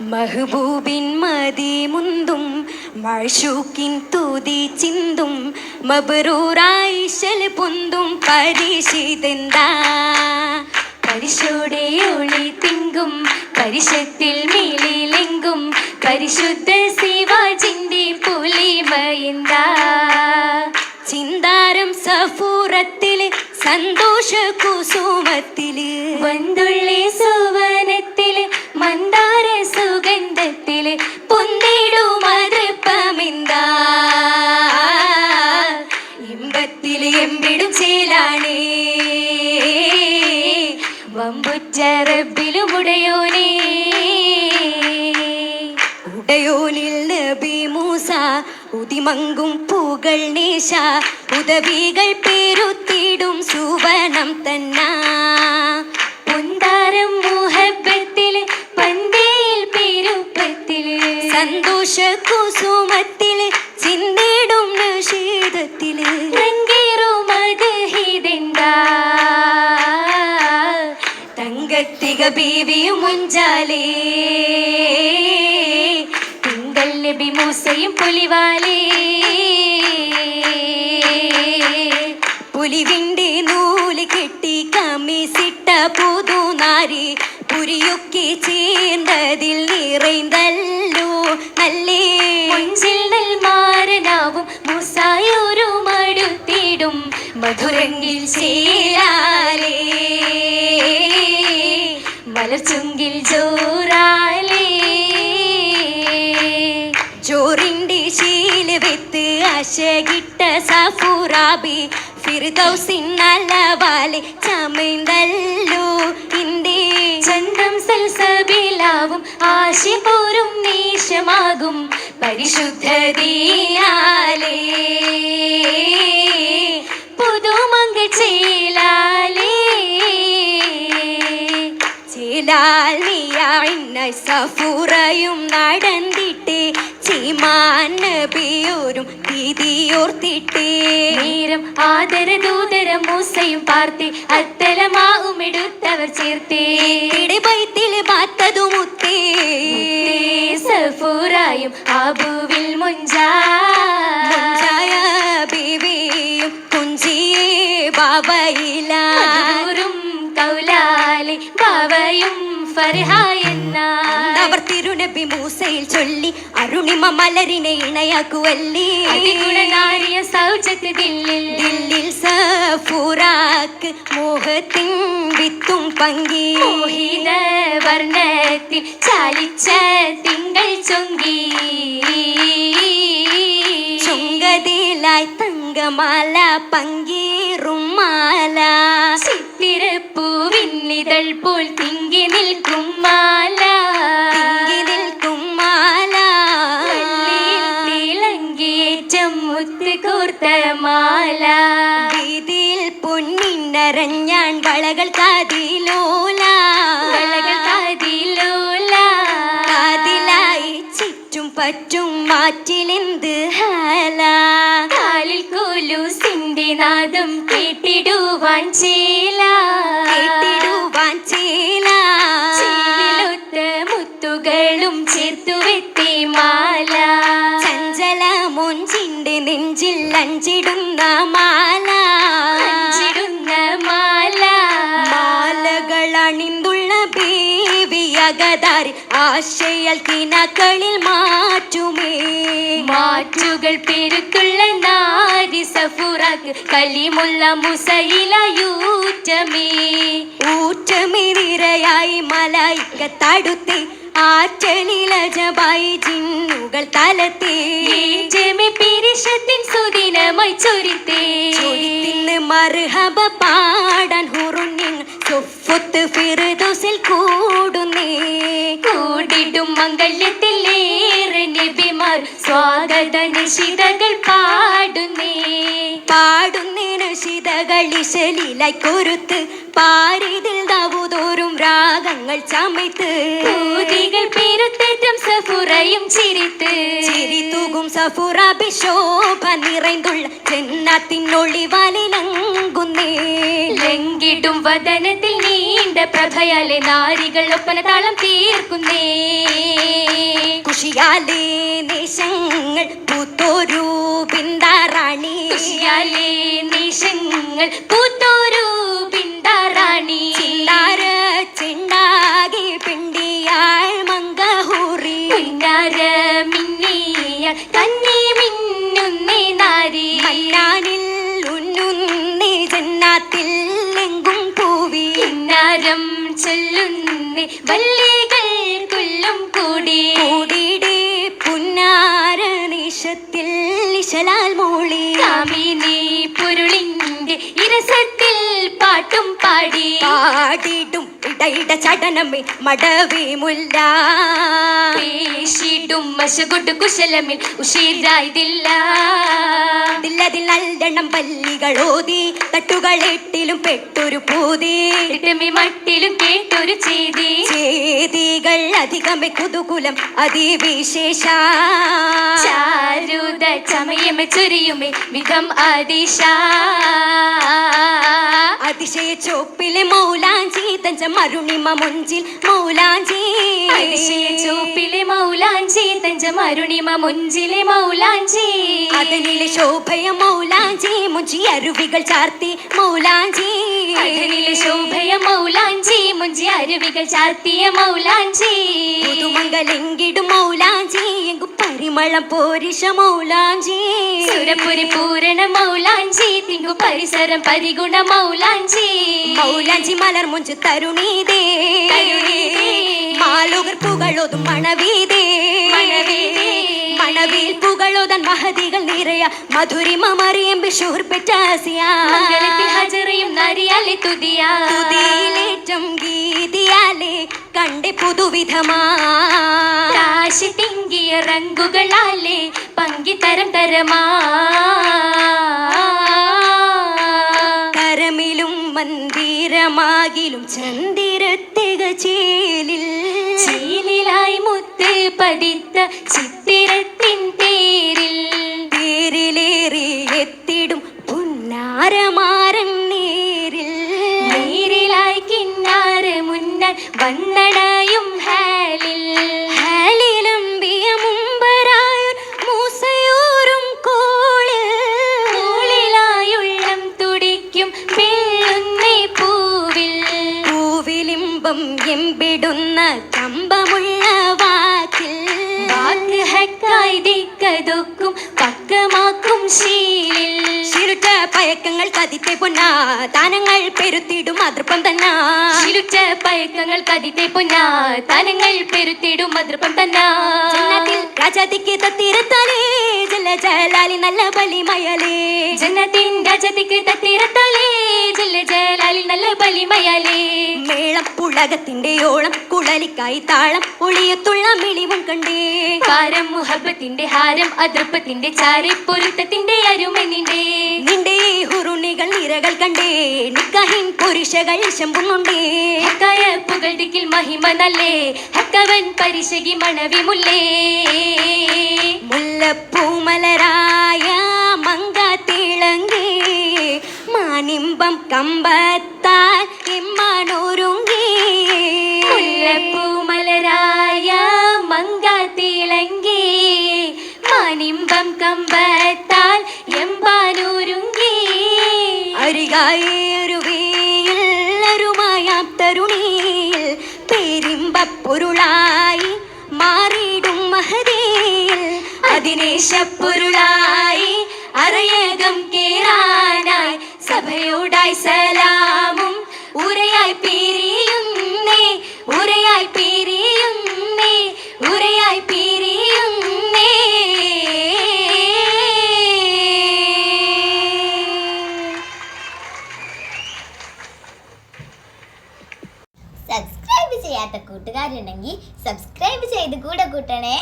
മഹബൂബിൻ മതി മുന്തും മഴൂക്കിൻ തൂതി ചിന്തും മബറൂറായിശൽ പൊന്തും പരിശീതെന്താ? പരിശോടെ ഒളി തിങ്കും പരിശത്തിൽ മേലിലെങ്കും പരിശുദ്ധ ശിവാജിന്റെ പുലിമയെന്താ ചിന്താരം സഫൂറത്തിൽ സന്തോഷ കുസുമത്തിൽ വന്തുള്ളി ഉടയോനിൽ നബി മൂസ ഉതിമങ്കും പൂകൾ നേശ ഉദവികൾ പേരുത്തിടും സുവനം തന്ന. പൊന്താരം മുഹബത്തിൽ പന്തയിൽ പേരുപ്പത്തിൽ സന്തോഷ കുസുമത്തിൽ ചിന്തിടും നിഷേധത്തിൽ തങ്കത്തിക ബീവിയും മുഞ്ചാലേ. നബി മൂസയും പുലിവാലേ. പുലിവിന്റെ നൂൽ കെട്ടി കമ്മീസിട്ട പുതുനാരി പുരിയൊക്കെ ചേർന്നതിൽ നിറൈന്തല്ലോ നല്ലേ. മുഞ്ചിൽ നെൽമാരനാവും മൂസായൊരു മടുത്തിടും മധുരങ്ങിൽ ചേരാലേ. മലർച്ചുങ്കിൽ ജോറാലേ വെത്ത് അശകിട്ട സഫുറാബി ഫിർദൗസിൻ നല്ലവാലെ ചമൈന്ദല്ലു ഇന്ദി. ചന്തം സൽസബിലാവും ആശിപോരും നീശമാകും പരിശുദ്ധതീയാലേ പുതുമങ്ക ചേലാലേ. ചേലാൽ നീയായിന്ന സഫുറയും നടന്നിട്ട്. ചീമാൻ നേരം ആദര ദൂതര മൂസയും പാർത്തി അത്തലമാവും എടുത്തവർ ചേർത്തേ. ഇടബൈത്തിൽ പാത്തതു മുത്തേ. സഫുറായും ആബുവിൽ മുഞ്ചാ. മുഞ്ചായ ബീവിയും കുഞ്ചിയേ ബാബയിലും. കൗലാലി ബാബയും മൂസയിൽ ചൊല്ലി അരുണിമ മലരിനെ ഇണയാക്കുവല്ലി? അതിഗുണനാരിയ സൗജത്ത് ദില്ലിൽ. ദില്ലിൽ സഫൂറാക്ക് മോഹത്തിൻ വിത്തും പങ്കി. മോഹിത വർണത്തിൽ ചാലിച്ച തിങ്കൾ ചൊങ്കി. ചുങ്കതിലായി തങ്കമാല പങ്കീറും ചിത്തിരപ്പൂവിൻ ഇതൾ പോൽ തിങ്കി നിൽക്കും മാല. പറ്റും മാറ്റിലെന്ത് ഹാല? കാലിൽ കോലൂസിന്റെ നാദം കേട്ടിടുവാൻ ചേല. കേട്ടിടുവാൻ ചേല. മുത്തുകളും ചേർത്തു വെത്തി മാല. ചഞ്ചല മുഞ്ചിന്റെ നെഞ്ചിൽ അഞ്ചിടുന്ന മാല. ആശയൽ കിനാക്കളിൽ മാറ്റുമേ. മാറ്റുകൾ പെരുത്തുള്ള നാരി സഫുറാക്ക് കലിമുള്ള മുസയിലയൂറ്റമേ. ഊറ്റമേ നിരയായി മലായിക്ക തടുത്തേ. ആറ്റലിലജബായി ജിന്നുകൾ തലത്തേ. പിരിശത്തിൻ സുദിനമായി ചൊരിത്തേ. മറുഹബ മർഹബ നിശിതകൾ പാടുന്നേ. പാടുന്നേ നശിതകൾ ഇശലിലായി കൊരുത്ത്. പാരിതിൽ നവുതോറും രാഗങ്ങൾ ചമയ്ത്ത്. പൂതികൾ പെരുത്തേറ്റം സഫുറയും ചിരിത്ത്. ചിരിത്തുകും തൂകും സഫുറ ബിശോഭ നിറൈന്തുള്ള ചെന്നാത്തിനൊളിവാലിലങ്കുന്നേ ലങ്കിടും വദനത്തിൽ നീണ്ട പ്രഭയാലെ നാരികൾ ഒപ്പന താളം തീർക്കുന്നേ. കുഷിയാലേ പൂത്തോരു പിന്താറാണി കുശിയാലേ നിശങ്ങൾ പൂത്തോരു പിന്താറാണി. ചില്ലാര ചിണ്ടാകെ പിണ്ടിയാൾ മങ്കഹൂറി. പിന്നാര മിന്നിയ കന്നി മിന്നുന്നേ നാരി. മല്ലാനിൽ ഉന്നുന്നേ ജന്നാത്തിൽ എങ്കും പൂവി. കിന്നാരം ചൊല്ലുന്നേ വല്ലികൾ നിശലാൽ മോളി. കാമിനി പുരുളിന്റെ ഇരസത്തിൽ പാട്ടും പാടി. പാടിടും ഇടയിട ചടനമേ മടവേ മുല്ല. പേശിടും മശകൊട്ട് കുശലമിൽ ഉഷീരായതില്ല. ദില്ലതിൽ നല്ലെണ്ണം പല്ലികളോതി തട്ടുകളെട്ടിലും പെട്ടൊരു പൂതി. മട്ടിലും കേട്ടൊരു ചെയ്തി. ചേതികൾ അധികമേ കുതുകുലം അതിവിശേഷ. ചാരുത ചമയമേ ചൊരിയുമേ വിധം അതിശ അതിശയ ചോപ്പിലെ മൗലാഞ്ചി തഞ്ച മരുണിമ മുഞ്ചിൽ മൗലാഞ്ചി. ചോപ്പിലെ മൗലാഞ്ചി തഞ്ച മരുണിമ മുഞ്ചിലെ മൗലാഞ്ചി. അതിനിലെ ശോഭയ മൗലാഞ്ചി മുഞ്ചി അരുവികൾ ചാർത്തി മൗലാഞ്ചി. അതിനിലെ ശോഭയ മൗലാഞ്ചി മുഞ്ചി അരുവികൾ ചാർത്തിയ മൗലാഞ്ചി. പുതുമംഗലെങ്കിടും മൗലാഞ്ചി. എങ്കു പോരിഷ മൗലാഞ്ചി സുരപുരി പൂരണ മൗലാഞ്ചി തിങ്കു പരിസരം പരിഗുണ മൗലാഞ്ചി മൗലാഞ്ചി മലർ മുഞ്ചു തരുണീതേ. മാലുകർ പുകളൊതും മണവീതേ മണവീതേ. മണവീൽ പുകളുതൻ മഹതികൾ നിറയ മധുരിമ മറിയം ബിഷൂർ പെറ്റാസിയ. നരിയാലെ തുതിയാ. ഗീതിയാലെ കണ്ട് പുതുവിധമാ. കാശി തിങ്കിയ റങ്കുകളാലെ പങ്കി തരം തരമാ. കരമിലും മന്ദിരമാകിലും ചന്ദിരത്തിക ചേലിൽ പതിത്ത ചിത്തിരത്തിൻ തേരിൽ പേരിലേറി എത്തിടും പുന്നാരമാരൻ നേരിൽ. നേരിലായി കിന്നാറ് മുന്നൽ വന്നടയും ഹാലിൽ. ഹാലിലും തുടിക്കും പൂവിൽ. പൂവിലിമ്പം എമ്പിടുന്ന കമ്പമുള്ള ദിക്കതൊക്കും പക്കമാക്കും ശീലിൽ. പയക്കങ്ങൾ കതിത്തെ പൊന്നാ താനങ്ങൾ പെരുത്തിടും അതൃപ്പം തന്നാ. ചിലുറ്റ പയക്കങ്ങൾ കതിത്തെ പൊന്നാ താനങ്ങൾ പെരുത്തിടും അതൃപ്പം തന്നാ. രാജാതിക്ക് തത്തിരത്താലേ ജല ജലാലി നല്ല ബലിമയലേ ജന്നത്തിൻ രാജാതിക്ക് തത്തിരത്താലേ ജല ജലാലി നല്ല ബലിമയാലേ മേളം പുളകത്തിന്റെ ഓളം കുഴലിക്കായി താളം ഒളിയത്തുള്ള മിളിവും കണ്ടേ. കാരം മുഹബത്തിന്റെ ഹാരം അതൃപ്പത്തിന്റെ ചാരി പൊരുത്തത്തിന്റെ അരുമനിന്റെ നിന്റെ ഹുറുണികൾ നിരകൾ കണ്ടേ. നിക്കഹിൻ പുരുഷകൾ ശമ്പുന്നുണ്ടേ ഹക്കായ പുകഴ്തിക്കിൽ മഹിമ നല്ലേ. ഹക്കവൻ പരിശകി മണവി മുല്ലേ. മുല്ലപ്പൂമലരായ തിളങ്ങി മാനിമ്പം കമ്പത്താൽ ഇമ്മാനൊരുങ്ങി മുല്ലപ്പൂമലരായ മങ്ക തിളങ്ങി മാനിമ്പം കമ്പത്താൽ എമ്പാനൂരുങ്ങി. അരികായി അരുവിയിൽ അരുമായാം തരുണിയിൽ പെരിമ്പ പൊരുളായി മാറിയിടും മഹതിയിൽ അതിനേശപ്പൊരുളായി അറയകം കേറാനായി സഭയോടായി സലാമും ഉരയായി പിരിയുന്നേ ഉരയായി പിരിയുന്നേ ഉരയായി പിരിയുന്നേ സബ്സ്ക്രൈബ് ചെയ്യാത്ത കൂട്ടുകാരുണ്ടെങ്കിൽ സബ്സ്ക്രൈബ് ചെയ്ത് കൂടെ കൂട്ടണേ